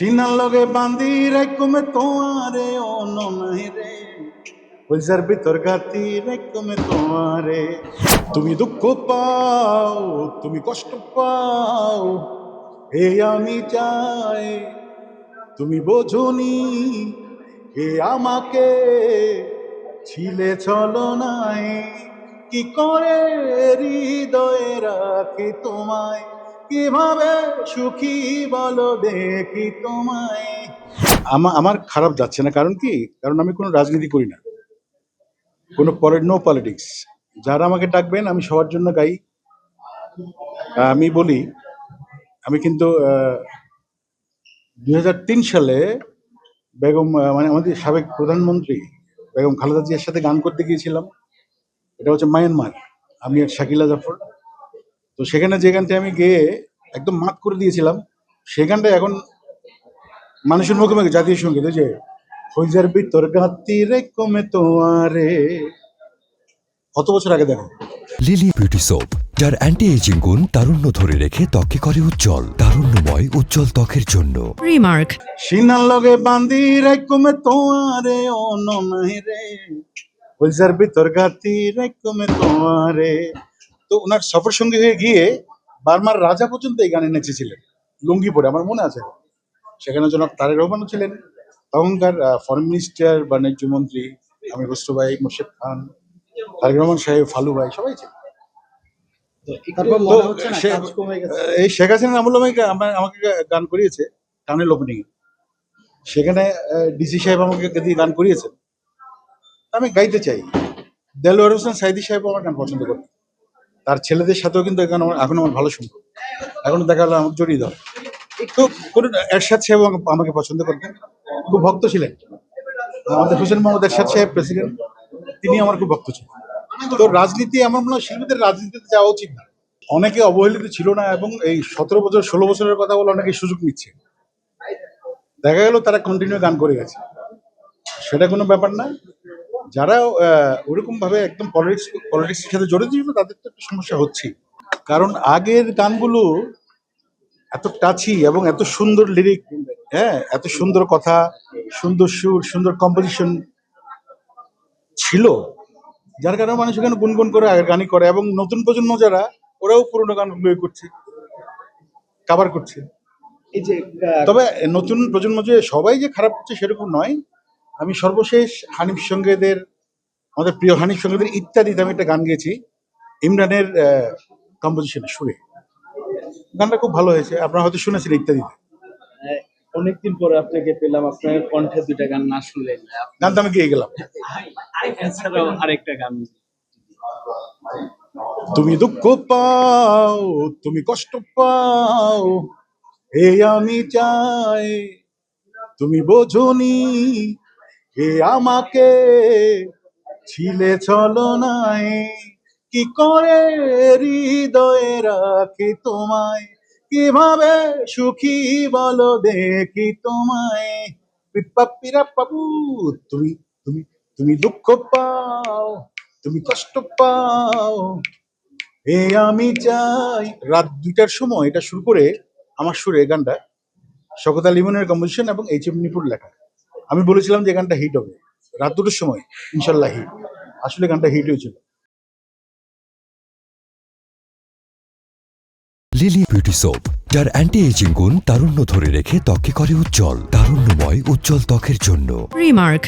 সিনার লগে বান্দি রাইকুমে তোমারে অননাই রে। পয়সার ভিতর গাতি রাইকুমে তোমারে। তুমি দুঃখ পাও, তুমি কষ্ট পাও এই আমি চাই। তুমি বোঝনি এ আমাকে, ছিলে চলো নাই। কি করে হৃদয়ে রাখি তোমায়? কীভাবে সুখী বলো দেখি তোমায়। আমা- আমার খারাপ যাচ্ছে না, কারণ কি? কারণ আমি কোনো রাজনীতি করি না। কোনো নো পলিটিক্স যারা আমাকে ডাকবেন, আমি সবার জন্য গাই। আমি বলি, আমি কিন্তু দু হাজার তিন সালে বেগম মানে আমাদের সাবেক প্রধানমন্ত্রী বেগম খালেদা জিয়ার সাথে গান করতে গিয়েছিলাম। এটা হচ্ছে মায়ানমার। আমি আর শাকিলা জাফর। তো সেখানে যে গানটি আমি গিয়ে একদম মাত করে দিয়েছিলাম গানটা এখন মানুষের মুখে মুখে জাতীয় সংগীত যে হইজার ভিতর গাতি রে কমে তোয়ারে কত বছর আগে দেখো। লিলি বিউটি সোপ যার অ্যান্টি এজিং গুণ তারুণ্য ধরে রেখে ত্বকে করে উজ্জ্বল তারুণ্যময় উজ্জ্বল ত্বকের জন্য। Remark. সিনার লগে বান্দি রে কমে তোয়ারে অননাই রে। হইজার ভিতর গাতি রে কমে তোয়ারে তো ওনার সফর সঙ্গী হয়ে গিয়ে বার্মার রাজা পর্যন্ত এই গানে নেচেছিলেন লুঙ্গি পরে আমার মনে আছে। সেখানে জনাব তারেক রহমানও ছিলেন। তখনকার ফরেন মিনিস্টার বাণিজ্য মন্ত্রী আমি খসরু ভাই মোর্শেদ খান তারেক রহমান সাহেব ফালু ভাই সবাই ছিল এই শেখ হাসিনা আমল আমাকে আমাকে গান করিয়েছে টানেল ওপেনিং সেখানে ডিসি সাহেব আমাকে দিয়ে গান করিয়েছেন। আমি গাইতে চাই। দেলোয়ার হোসেন সাইদি সাহেব আমার গান পছন্দ করেন তার ছেলেদের সাথেও কিন্তু এখন আমার এখন আমার ভালো সম্পর্ক। এখন দেখা গেলো আমার জড়িয়ে দেওয়া একটু কোনো এরশাদ সাহেব আমাকে পছন্দ করতেন। খুব ভক্ত ছিলেন। আমাদের হোসেন মোহাম্মদ এরশাদ সাহেব প্রেসিডেন্ট, তিনি আমার খুব ভক্ত ছিলেন। তো রাজনীতি আমার মনে হয় শিল্পীদের রাজনীতিতে যাওয়া উচিত না। অনেকে অবহেলিত ছিল না এবং এই সতেরো বছর, ষোলো বছরের কথা বলে অনেকে সুযোগ নিচ্ছে। দেখা গেল তারা কন্টিনিউ গান করে গেছে। সেটা কোনো ব্যাপার না। যারা ওরকম ভাবে একদম পলিটিক্স পলিটিক্সের সাথে জড়িত ছিল তাদের তো একটা সমস্যা হচ্ছে কারণ আগের গানগুলো এত টাচি এবং এত সুন্দর লিরিক হ্যাঁ এত সুন্দর কথা সুন্দর সুর সুন্দর কম্পোজিশন ছিল যার কারণে মানুষ এখানে গুনগুন করে আগের গানই করে এবং নতুন প্রজন্ম যারা ওরাও পুরোনো গানগুলো করছে কাবার করছে। এই যে তবে নতুন প্রজন্ম যে সবাই যে খারাপ করছে সেরকম নয় আমি সর্বশেষ হানিফ সঙ্গীদের আমাদের প্রিয় হানিফ সঙ্গীদের ইত্যাদিতে আমি একটা গান গেয়েছি ইমরানের কম্পোজিশনে সুরে। গানটা খুব ভালো হয়েছে আপনারা হয়তো শুনেছেন ইত্যাদিতে। অনেকদিন পরে আপনাকে পেলাম আপনার কণ্ঠে দুইটা গান না শুনলে। গানটা আমি গিয়ে গেলাম। এছাড়াও আরেকটা গান। তুমি দুঃখ পাও তুমি কষ্ট পাও এই আমি চাই তুমি বোঝনি এ আমাকে ছিলে চলো নাই। কি করে হৃদয়ে রাখি তোমায়? কীভাবে সুখী বলো দেখি তোমায়? পাবু তুমি তুমি তুমি দুঃখ পাও, তুমি কষ্ট পাও। এ আমি চাই। রাত দুইটার সময় এটা শুরু করে আমার সুরে গানটা শকত লিমনের কম্পোজিশন এবং এইচ এম নিপুর লেখা। আমি বলেছিলাম যে গানটা হিট হবে। রাত দুটোর সময় ইনশাল্লাহ হিট আসলে গানটা হিট হয়েছিল। লিলি বিউটি সোপ যার অ্যান্টি এজিং গুণ তারুণ্য ধরে রেখে ত্বকে করে উজ্জ্বল তারুণ্যময় উজ্জ্বল ত্বকের জন্য। Remark.